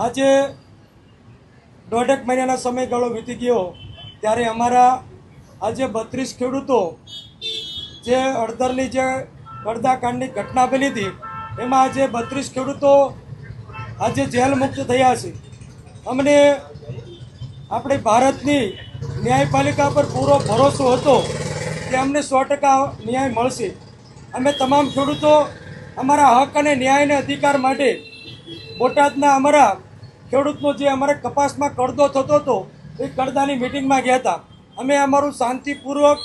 આજે દોઢેક મહિનાના સમયગાળો વીતી ગયો ત્યારે અમારા આજે બત્રીસ ખેડૂતો જે અડધરની જે પડદાકાંડની ઘટના બની હતી, એમાં આજે બત્રીસ ખેડૂતો આજે જેલ મુક્ત થયા છે. અમને આપણે ભારતની ન્યાયપાલિકા પર પૂરો ભરોસો હતો કે અમને સો ટકા ન્યાય મળશે. અમે તમામ ખેડૂતો અમારા હક અને ન્યાય અને અધિકાર માટે બોટાદના અમારા ખેડૂતનો જે અમારે કપાસમાં કડદો થતો હતો, એ કડદાની મિટિંગમાં ગયા હતા. અમે અમારું શાંતિપૂર્વક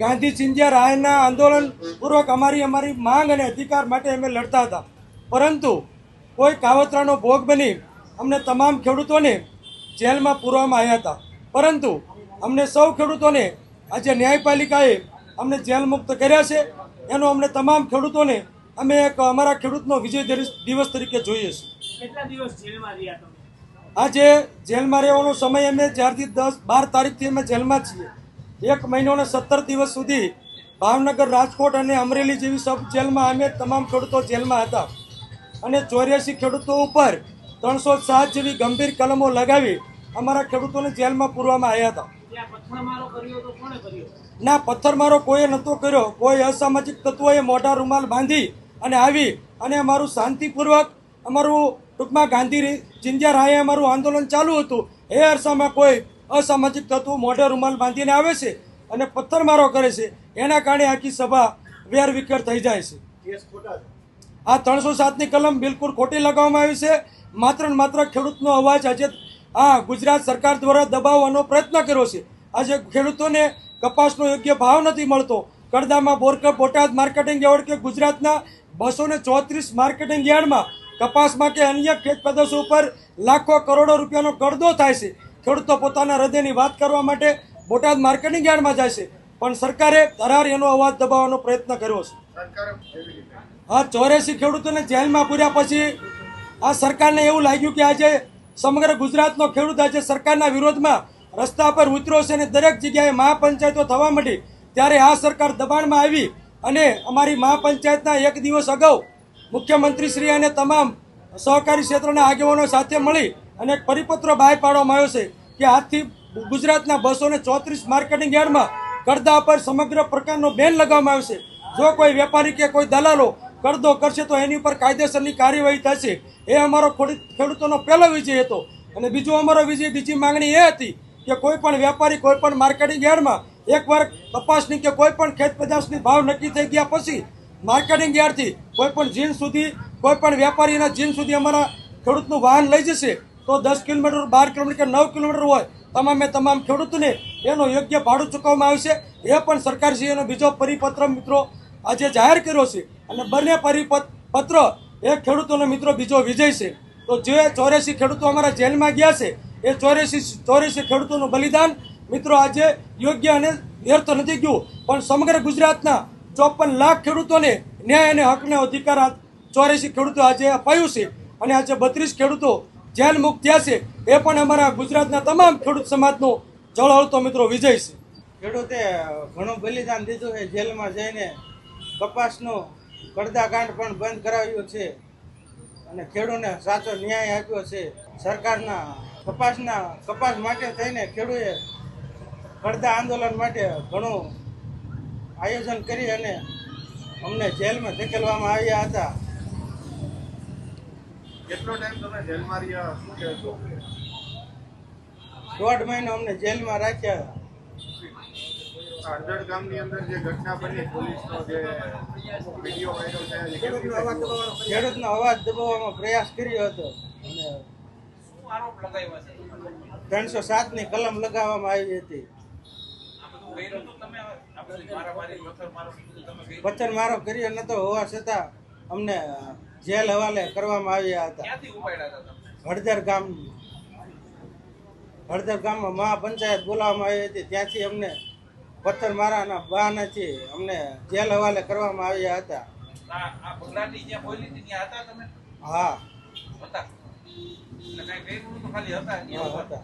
ગાંધી સિંધિયા રાયના આંદોલનપૂર્વક અમારી અમારી માંગ અને અધિકાર માટે અમે લડતા હતા. પરંતુ કોઈ કાવતરાનો ભોગ બની અમને તમામ ખેડૂતોને જેલમાં પૂરવામાં આવ્યા હતા. પરંતુ અમને સૌ ખેડૂતોને આજે ન્યાયપાલિકાએ અમને જેલ મુક્ત કર્યા છે. એનો અમને તમામ ખેડૂતોને અમે એક અમારા ખેડૂતનો વિજય દિવસ- તરીકે જોઈએ છીએ. કેટલા દિવસ જેલમાં રહ્યા આજે જેલમાં રહેવાનો સમય અમે જ્યારથી દસ, બાર તારીખથી અમે જેલમાં છીએ. એક મહિનો અને સત્તર દિવસ સુધી ભાવનગર રાજકોટ અને અમરેલી જેવી સબ જેલમાં અમે તમામ ખેડૂતો જેલમાં હતા. અને ચોર્યાસી ખેડૂતો ઉપર ત્રણસો સાત જેવી ગંભીર કલમો લગાવી અમારા ખેડૂતોને જેલમાં પૂરવામાં આવ્યા હતા. ના, પથ્થરમારો કોઈએ નહોતો કર્યો. કોઈ અસામાજિક તત્વોએ મોઢા રૂમાલ બાંધી અને આવી અને અમારું શાંતિપૂર્વક અમારું ટૂંકમાં ગાંધી ચિંધ્યા રાયે અમારું આંદોલન ચાલુ હતું. એ અરસામાં કોઈ અસામાજિક તત્વો મોઢે રૂમાલ બાંધીને આવે છે અને પથ્થરમારો કરે છે એના કારણે આખી સભા વેર વિખેર થઈ જાય છે. આ ત્રણસો સાતની કલમ બિલકુલ ખોટી લગાવવામાં આવી છે. માત્ર ને માત્ર ખેડૂતનો અવાજ આજે આ ગુજરાત સરકાર દ્વારા દબાવવાનો પ્રયત્ન કર્યો છે. આજે ખેડૂતોને કપાસનો યોગ્ય ભાવ નથી મળતો. કડદામાં બોરકપ બોટાદ માર્કેટિંગ યાર્ડ કે ગુજરાતના બસો ને ચોત્રીસ માર્કેટિંગ યાર્ડમાં કપાસમાં કે અન્ય ખેત પેદાશો ઉપર લાખો કરોડો રૂપિયાનો કડદો થાય છે. ખેડૂતો પોતાના હૃદયની વાત કરવા માટે બોટાદ માર્કેટિંગ યાર્ડમાં જાય છે. પણ સરકારે ધરાર એનો અવાજ દબાવવાનો પ્રયત્ન કર્યો છે. આ ચોર્યાસી ખેડૂતોને જેલમાં પૂર્યા પછી આ સરકારને એવું લાગ્યું કે આજે સમગ્ર ગુજરાતનો ખેડૂત આજે સરકારના વિરોધમાં રસ્તા પર ઉતર્યો છે અને દરેક જગ્યાએ મહાપંચાયતો થવા માંડી. ત્યારે આ સરકાર દબાણમાં આવી અને અમારી મહાપંચાયતના એક દિવસ અગાઉ મુખ્યમંત્રી શ્રી અને તમામ સહકારી ક્ષેત્રના આગેવાનો સાથે મળી અને એક પરિપત્ર બહાર પાડવામાં આવ્યો છે કે આજથી ગુજરાતના બસો ને ચોત્રીસ માર્કેટિંગ યાર્ડમાં કરદા પર સમગ્ર પ્રકારનો બેન લગાવવામાં આવશે જો કોઈ વેપારી કે કોઈ દલાલો કરદો કરશે તો એની ઉપર કાયદેસરની કાર્યવાહી થશે. એ અમારો ખેડૂત- ખેડૂતોનો પહેલો વિજય હતો. અને બીજો અમારો વિજય, બીજી માંગણી એ હતી કે કોઈ પણ વેપારી, કોઈ માર્કેટિંગ યાર્ડમાં એકવાર કપાસની કે કોઈ પણ ખેત પેદાશની ભાવ નક્કી થઈ ગયા પછી માર્કેટિંગ યાર્ડથી કોઈ પણ જીન સુધી, કોઈ પણ વેપારીના જીન સુધી અમારા ખેડૂતનું વાહન લઈ જશે, તો દસ કિલોમીટર, બાર કિલોમીટર કે નવ કિલોમીટર હોય, તમામે તમામ ખેડૂતોને એનો યોગ્ય ભાડું ચૂકવવામાં આવશે. એ પણ સરકારશ્રીનો બીજો પરિપત્ર મિત્રો આજે જાહેર કર્યો છે. અને બંને પરિપત્ર એ ખેડૂતોનો મિત્રો બીજો વિજય છે. તો જે ચોર્યાસી ખેડૂતો અમારા જેલમાં ગયા છે, એ ચોર્યાસી ચોર્યાસી ખેડૂતોનું બલિદાન મિત્રો આજે યોગ્ય અને વ્યર્થ નથી ગયું. પણ સમગ્ર ગુજરાતના ચોપન લાખ ખેડૂતોને ન્યાય અને હકને અધિકાર ચોર્યાસી ખેડૂતો આજે અપાયું છે અને આજે બત્રીસ ખેડૂતો જેલ મુક્ત થયા છે. એ પણ અમારા ગુજરાતના તમામ ખેડૂત સમાજનો જળહળતો મિત્રો વિજય છે. ખેડૂતે ઘણું બલિદાન દીધું છે જેલમાં જઈને. કપાસનું પડદાકાંડ પણ બંધ કરાવ્યું છે અને ખેડૂને સાચો ન્યાય આપ્યો છે. સરકારના કપાસના કપાસ માટે થઈને ખેડૂએ પડદા આંદોલન માટે ઘણું આયોજન કરી અને અમને જેલમાં ધકેલવામાં આવ્યા હતા. કેટલો ટાઈમ તમે જેલમાં રહ્યા? શું કહેશો? દોઢ મહિનો અમને જેલમાં રાખ્યા. અંધડ ગામની અંદર જે ઘટના બની પોલીસનો જે વીડિયો વાયરલ થયા છે કેવી રીતે? ખેડૂતનો અવાજ દબાવવાનો પ્રયાસ કર્યો હતો. અને ત્રણસો સાતની કલમ લગાવવામાં આવી હતી. તમે મારો કર્યો નતો હોવા છતાં અમને જેલ હવાલે કરવામાં આવ્યા હતા. હળદર ગામ હળદર ગામમાં મહાપંચાયત બોલાવવામાં આવી હતી. ત્યાંથી અમને પથ્થર મારાના બહાનાથી અમને જેલ હવાલે કરવામાં આવ્યા હતા. હા. હતા.